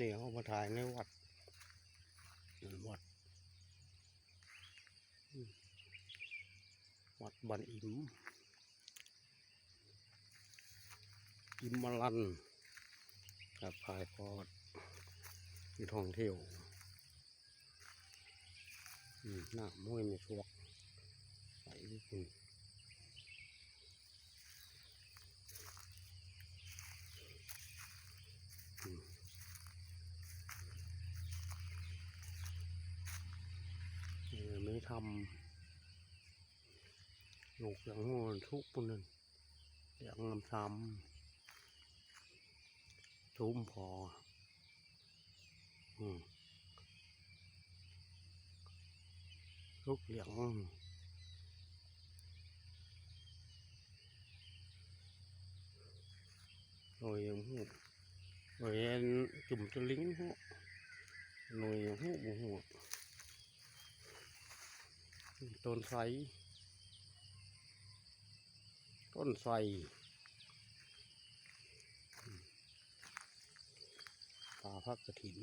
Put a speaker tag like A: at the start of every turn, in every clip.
A: นี่เขามาถ่ายในวัดวัดวัดบันอิมอิมมาลันกับพายพอดที่ท่องเที่ยวหน้าม้วยไม่สวกไปที่คุณอืมเออไม่ ทำลูกอย่างง่ทุกปุ่นนั่นอย่างงามซ้ำทุ่มพอ อืมลูกเหลียงหน่วยย่างหูหน่วยจุ่มตะลิงหูหน่วยย่างหูบูหู ต้นไทรต้นไทรป่าพักกระถิน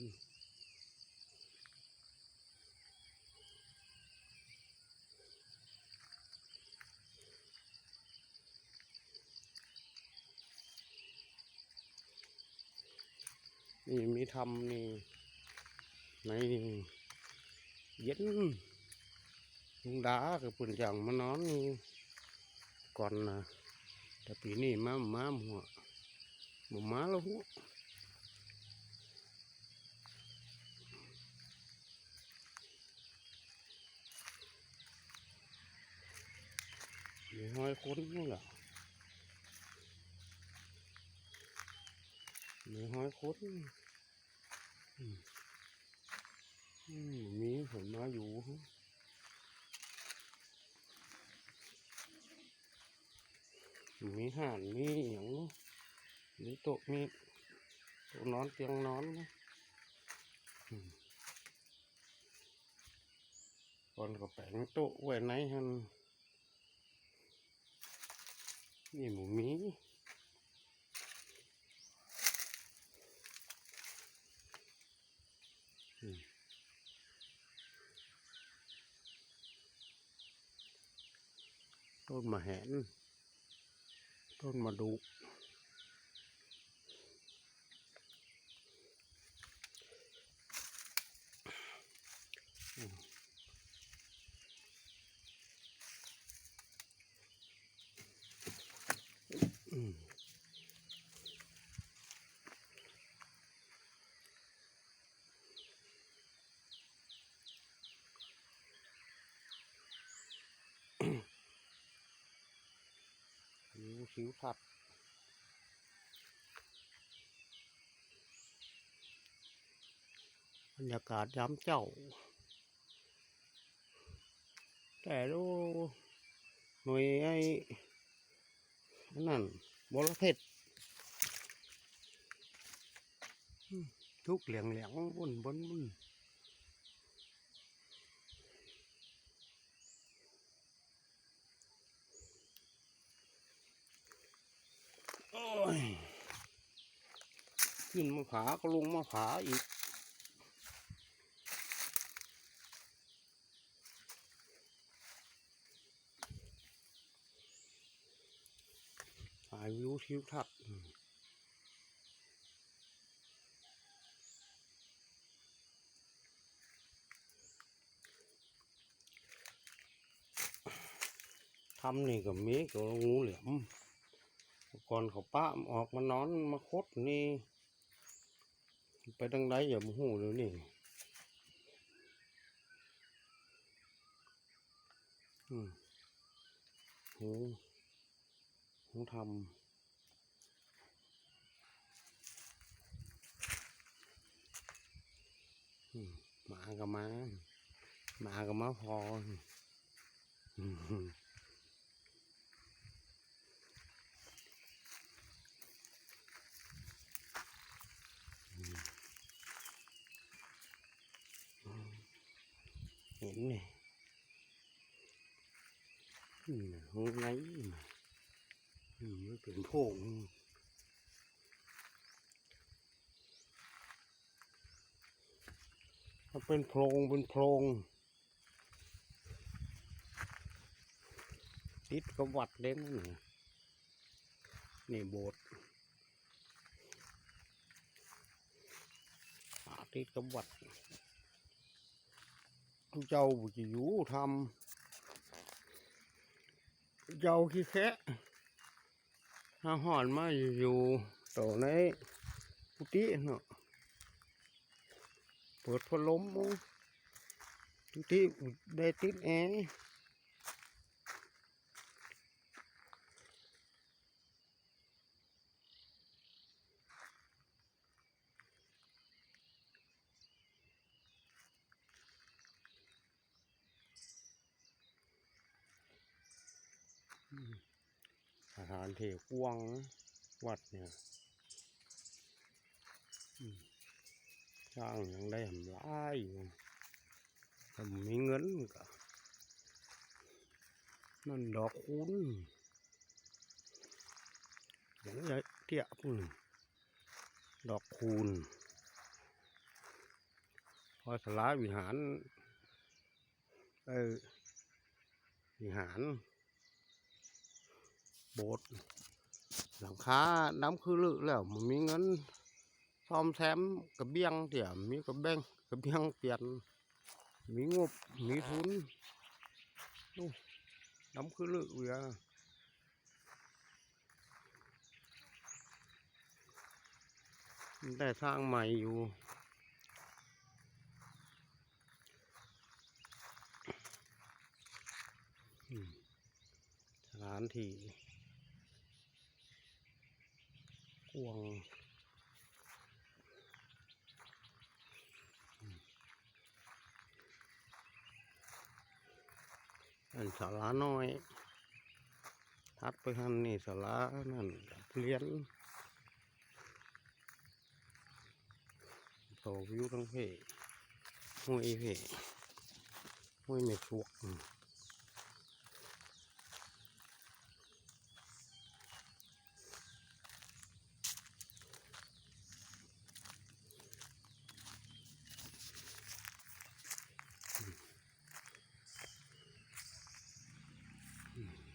A: นี่มีทำนี่ในเย็น ลุงดากับปุ่นจังมานอนนี่ก่อนนะแต่ปีนี้มามาหัวหมูมาแล้วหัวมีห้อยคุ้นนี่แหละมีห้อยคนอืมอืมมีผมมาอยู่ มีห่านมีอย่างนอะมีโต๊ะมีโต๊ะนอนเตียงนอนนะอืมก่อนก็แปลงโต๊ะไว้ไหนฮันนี่หมูมีต้นมะแหน ต้นมาดู ผัดบรรยากาศย้ำเจ้า แต่ดูหน่วยไอ้นั่นบรเพชรทุกเหลียงเหลียงบนบนบนโอ้ย ขึ้นมาผาก็ลงมาผาอีก ถ่ายวิวทิวทัศน์ทำนี่กับเมีกับงูเหลี่ยมก่อนเขาป้ามออกมานอนมาคดนี่ ไปทางใดอย่ามาหูเลยนี่อืมหูหูทำมหมากับม้าหมากับม้าพอ เห็นไหมอืมห้องไงอืมมันเป็นโพงมันเป็นโพรงเป็นโพรงติดกับวัดเด่นนี่นี่โบสถ์อ่าติดกับวัด เจ้าบุจะอยู่ทำเจ้าขี้แคะหาหอนมาอยู่ต่อในกุฏิเนาะเปิดพัดลมมั้งทุติได้ติดแอร์ สถานที่กวางวัดเนี่ยสร้างอย่างได้ทำลายทำมีเงินก็นั่นดอกคูณอย่างไรเทียบนี่ดอกคูณพอสลายวิหาร เออ วิหาร โบสถ์หลังคาน้ำคือลึกแล้วมันมีเงินซ่อมแซมกระเบียงเตี่ยมีกระเบงกระเบียงเปลี่ยน มีงบมีทุนนู่นน้ำคือลึกเวียได้สร้างใหม่อยู่สถานที่ กวงอันสาราน้อย ทัดไปหันนี่สารานั่นเรียนโตวิวทั้งเพห้วยเพห้วยเม็ดชวก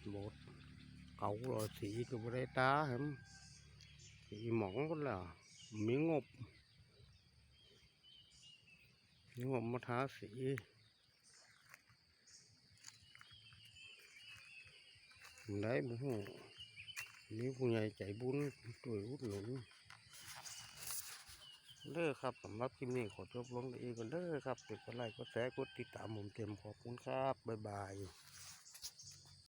A: อืมโบดเก่า rồi สีก็บ่ได้ตาเห็นสีหมองก็ล้วมีงบมีงบมาทาสีได้บ่ฮู้มีผู้ใหญ่ใจบุญช่วยอุดหนุนเด้อครับสำหรับคลิปนี้ขอจบลงได้อีกก่อนเด้อครับกดไลค์กดแชร์กดติดตามผมเต็มขอบคุณครับ บ๊ายบาย